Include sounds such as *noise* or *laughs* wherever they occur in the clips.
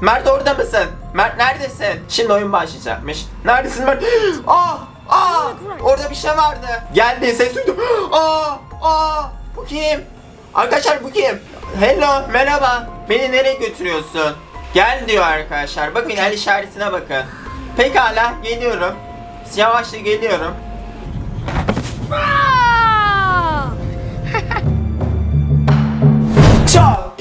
Mert orada mısın? Mert neredesin? Şimdi oyun başlayacakmış. Neredesin Mert? Aa! *gasps* Aa! Orada bir şey vardı. Geldi ses duydum. Aa! *gasps* Aa! Bu kim? Arkadaşlar bu kim? Hello, merhaba. Beni nereye götürüyorsun? Gel diyor arkadaşlar. Bakın el işaretine bakın. Pekala geliyorum. Yavaşça geliyorum.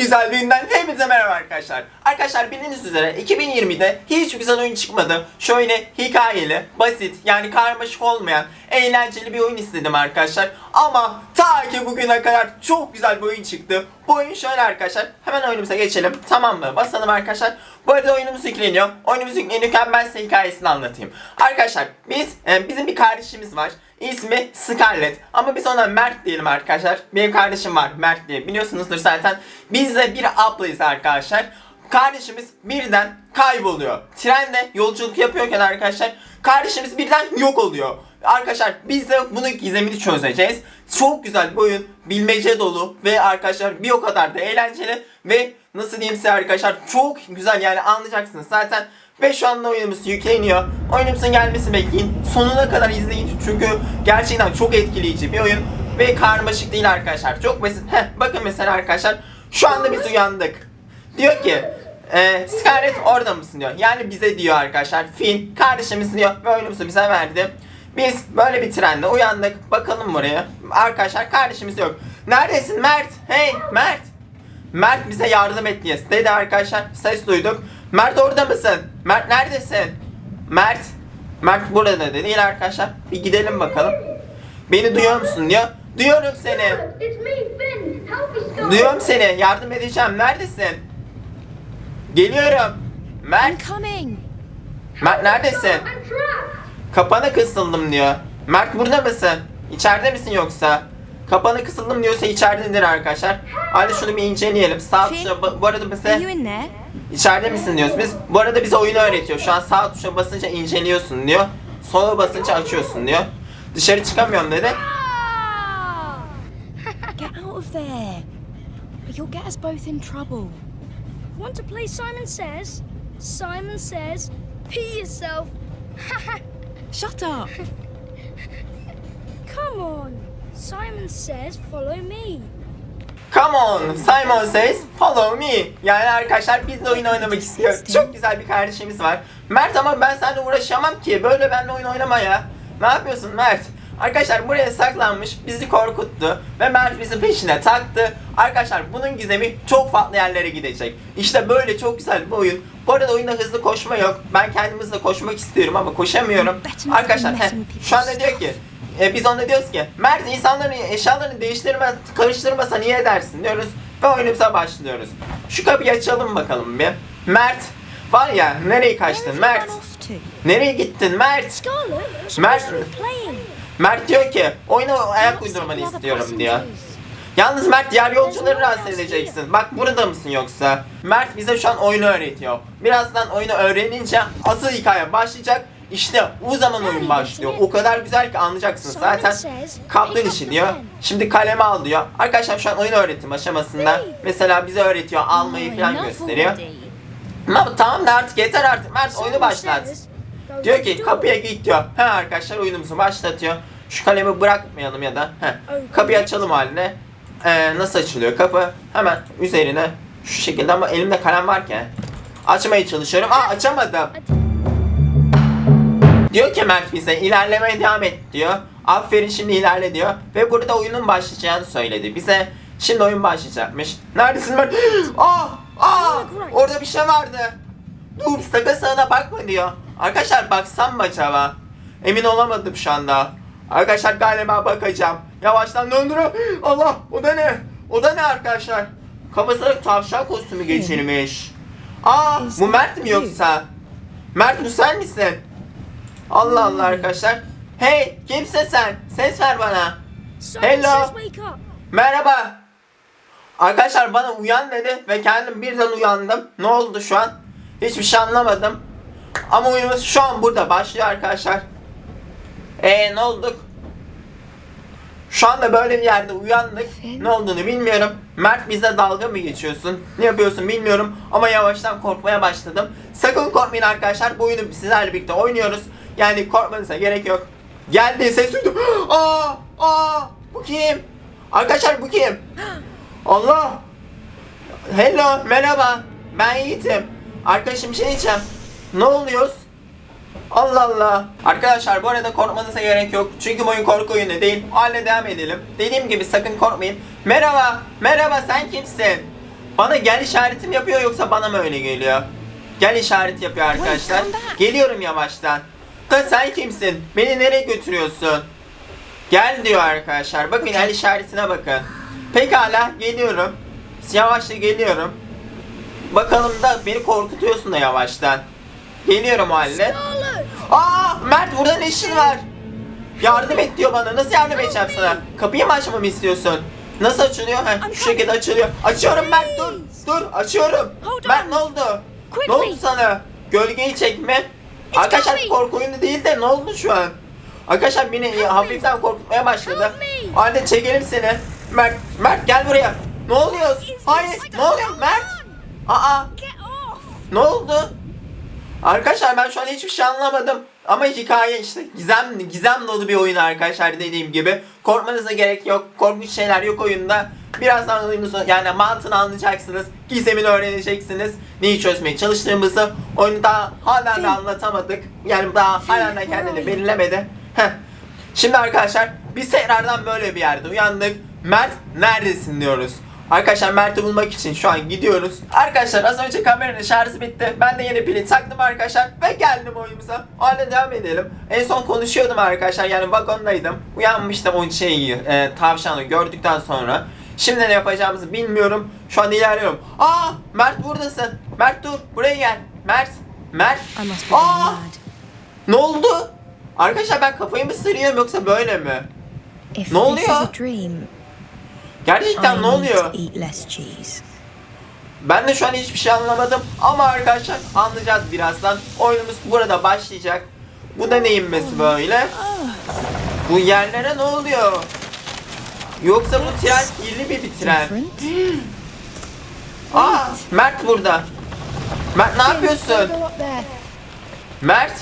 Güzel bir günden hepinize merhaba arkadaşlar. Arkadaşlar bildiğiniz üzere 2020'de hiç güzel oyun çıkmadı. Şöyle hikayeli, basit yani karmaşık olmayan eğlenceli bir oyun istedim arkadaşlar. Ama ta ki bugüne kadar çok güzel bir oyun çıktı. Bu oyun şöyle arkadaşlar. Hemen oyunumuza geçelim. Tamam mı? Basalım arkadaşlar. Bu arada oyunumuz yükleniyor. Oyunumuz yüklenirken ben size hikayesini anlatayım. Arkadaşlar biz e, bizim bir kardeşimiz var. İsmi Scarlett. Ama biz ona Mert diyelim arkadaşlar. Benim kardeşim var Mert diye. Biliyorsunuzdur zaten. Biz de bir ablayız arkadaşlar. Kardeşimiz birden kayboluyor. Trende yolculuk yapıyorken arkadaşlar kardeşimiz birden yok oluyor. Arkadaşlar biz de bunun gizemini çözeceğiz. Çok güzel bir oyun. Bilmece dolu ve arkadaşlar bir o kadar da eğlenceli ve nasıl diyeyim size arkadaşlar çok güzel yani anlayacaksınız zaten ve şu anda oyunumuz yükleniyor. Oyunumuzun gelmesini bekleyin. Sonuna kadar izleyin. Çünkü gerçekten çok etkileyici bir oyun. Ve karmaşık değil arkadaşlar. Çok basit. Heh, bakın mesela arkadaşlar. Şu anda biz uyandık. Diyor ki e, Scarlett orada mısın diyor. Yani bize diyor arkadaşlar. Finn kardeşimiz diyor. Ve oyunumuzu bize verdi. Biz böyle bir trende uyandık. Bakalım buraya. Arkadaşlar kardeşimiz yok. Neredesin Mert? Hey Mert. Mert bize yardım et diye dedi arkadaşlar. Ses duyduk. Mert orada mısın? Mert neredesin? Mert. Mert burada da değil arkadaşlar. Bir gidelim bakalım. Beni duyuyor musun diyor. Duyuyorum seni. Duyuyorum seni. Yardım edeceğim. Neredesin? Geliyorum. Mert. Mert neredesin? Kapana kısıldım diyor. Mert burada mısın? İçeride misin yoksa? Kapana kısıldım diyorsa içeridedir arkadaşlar. Hadi şunu bir inceleyelim. Sağ tuşa bu arada bize içeride misin diyoruz biz. Bu arada bize oyunu öğretiyor. Şu an sağ tuşa basınca inceliyorsun diyor. Sola basınca açıyorsun diyor. Dışarı çıkamıyorum dedi. Get out of there. You'll get us both in trouble. Want to play Simon Says? Simon Says, pee yourself. *laughs* Shut up. *laughs* Come on. Simon Says, follow me. Come on, Simon says, follow me. Yani arkadaşlar biz de oyun oynamak istiyoruz. Çok güzel bir kardeşimiz var. Mert ama ben seninle uğraşamam ki. Böyle benimle oyun oynama ya. Ne yapıyorsun Mert? Arkadaşlar buraya saklanmış, bizi korkuttu ve Mert bizi peşine taktı. Arkadaşlar bunun gizemi çok farklı yerlere gidecek. İşte böyle çok güzel bir oyun. Bu arada oyunda hızlı koşma yok. Ben kendim hızlı koşmak istiyorum ama koşamıyorum. Arkadaşlar heh, şu anda diyor ki e, biz ona diyoruz ki Mert insanların eşyalarını değiştirme, karıştırmasa niye edersin diyoruz ve oyunumuza başlıyoruz. Şu kapıyı açalım bakalım bir. Mert var ya nereye kaçtın Mert? Nereye gittin Mert? Mert- Mert diyor ki oyuna ayak uydurmanı istiyorum diyor. Yalnız Mert diğer yolcuları rahatsız edeceksin. Bak burada mısın yoksa? Mert bize şu an oyunu öğretiyor. Birazdan oyunu öğrenince asıl hikaye başlayacak. İşte o zaman oyun başlıyor. O kadar güzel ki anlayacaksın zaten. Kaplan işi diyor. Şimdi kalemi al diyor. Arkadaşlar şu an oyun öğretim aşamasında. Mesela bize öğretiyor almayı falan gösteriyor. Ama tamam da artık yeter artık. Mert oyunu başlat. Diyor ki kapıya git diyor. He arkadaşlar oyunumuzu başlatıyor. Şu kalemi bırakmayalım ya da. He. Kapıyı açalım haline. Ee, nasıl açılıyor kapı? Hemen üzerine şu şekilde ama elimde kalem varken açmaya çalışıyorum. Aa açamadım. Diyor ki Mert bize ilerlemeye devam et diyor. Aferin şimdi ilerle diyor. Ve burada oyunun başlayacağını söyledi bize. Şimdi oyun başlayacakmış. Neredesin Mert? *gasps* Aa! Aa! Orada bir şey vardı. Dur sakın sağına bakma diyor. Arkadaşlar baksam mı acaba? Emin olamadım şu anda. Arkadaşlar galiba bakacağım. Yavaştan döndürüyor. Allah o da ne? O da ne arkadaşlar? Kafasına tavşan kostümü geçirmiş. Aa bu Mert mi yoksa? Mert bu sen misin? Allah Allah arkadaşlar. Hey kimsin sen? Ses ver bana. Hello. Merhaba. Arkadaşlar bana uyan dedi ve kendim birden uyandım. Ne oldu şu an? Hiçbir şey anlamadım. Ama oyunumuz şu an burada başlıyor arkadaşlar. Eee ne olduk? Şu anda böyle bir yerde uyandık. Ne olduğunu bilmiyorum. Mert bize dalga mı geçiyorsun? Ne yapıyorsun bilmiyorum. Ama yavaştan korkmaya başladım. Sakın korkmayın arkadaşlar. Bu oyunu sizlerle birlikte oynuyoruz. Yani korkmanıza gerek yok. Geldi ses duydum. *gasps* Aa! Aa! Bu kim? Arkadaşlar bu kim? *gasps* Allah! Hello, merhaba. Ben Yiğit'im. Arkadaşım şey diyeceğim. Ne oluyoruz? Allah Allah. Arkadaşlar bu arada korkmanıza gerek yok. Çünkü bu oyun korku oyunu değil. O halde devam edelim. Dediğim gibi sakın korkmayın. Merhaba. Merhaba sen kimsin? Bana gel işaretim yapıyor yoksa bana mı öyle geliyor? Gel işareti yapıyor arkadaşlar. Geliyorum yavaştan. Da sen kimsin? Beni nereye götürüyorsun? Gel diyor arkadaşlar. Bakın el işaretine bakın. Pekala geliyorum. Yavaşça geliyorum. Bakalım da beni korkutuyorsun da yavaştan. Geliyorum halde. Scarlet! Aa Mert burada ne işin var? Yardım et diyor bana. Nasıl yardım edeceğim sana? Kapıyı mı açmamı istiyorsun? Nasıl açılıyor? Heh, şu şekilde açılıyor. Açıyorum Mert dur. Dur açıyorum. Mert ne oldu? Ne oldu sana? Gölgeyi çekme. Arkadaşlar korku oyunu değil de ne oldu şu an? Arkadaşlar beni hafiften korkutmaya başladı. Hadi çekelim seni. Mert, Mert gel buraya. Ne oluyor? Hayır, ne oluyor Mert? Aa, ne oldu? Arkadaşlar ben şu an hiçbir şey anlamadım. Ama hikaye işte gizem gizem dolu bir oyun arkadaşlar dediğim gibi. Korkmanıza gerek yok. Korkunç şeyler yok oyunda. Birazdan oyunuzu yani mantığını anlayacaksınız. Gizemini öğreneceksiniz. Neyi çözmeye çalıştığımızı oyunu daha hala da anlatamadık. Yani daha hala da kendini belirlemedi. Heh. Şimdi arkadaşlar biz tekrardan böyle bir yerde uyandık. Mert neredesin diyoruz. Arkadaşlar Mert'i bulmak için şu an gidiyoruz. Arkadaşlar az önce kameranın şarjı bitti. Ben de yeni pili taktım arkadaşlar ve geldim oyunumuza. O halde devam edelim. En son konuşuyordum arkadaşlar yani vagondaydım. Uyanmıştım o şeyi e, tavşanı gördükten sonra. Şimdi ne yapacağımızı bilmiyorum. Şu an ilerliyorum. Aa Mert buradasın. Mert dur buraya gel. Mert. Mert. Aa ne oldu? Arkadaşlar ben kafayı mı sırıyorum yoksa böyle mi? Ne oluyor? Gerçekten ne oluyor? Ben de şu an hiçbir şey anlamadım ama arkadaşlar anlayacağız birazdan. Oyunumuz burada başlayacak. Bu da ne inmesi böyle? Bu yerlere ne oluyor? Yoksa bu tren sihirli bir bir tren. *gasps* Aa, Mert burada. Mert ne yapıyorsun? Mert,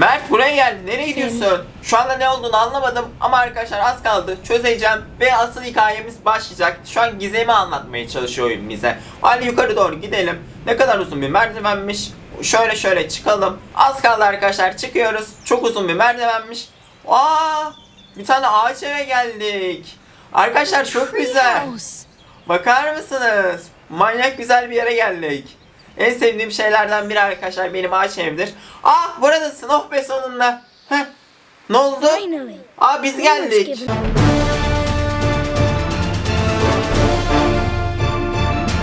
Mert buraya gel. Nereye gidiyorsun? Şu anda ne olduğunu anlamadım ama arkadaşlar az kaldı. Çözeceğim ve asıl hikayemiz başlayacak. Şu an gizemi anlatmaya çalışıyor oyun bize. Hadi yukarı doğru gidelim. Ne kadar uzun bir merdivenmiş. Şöyle şöyle çıkalım. Az kaldı arkadaşlar çıkıyoruz. Çok uzun bir merdivenmiş. Aa! Bir tane ağaç eve geldik. Arkadaşlar çok güzel. Bakar mısınız? Manyak güzel bir yere geldik. En sevdiğim şeylerden biri arkadaşlar benim ağaç evimdir. Ah buradasın oh be sonunda. Heh. Ne oldu? Aa biz geldik.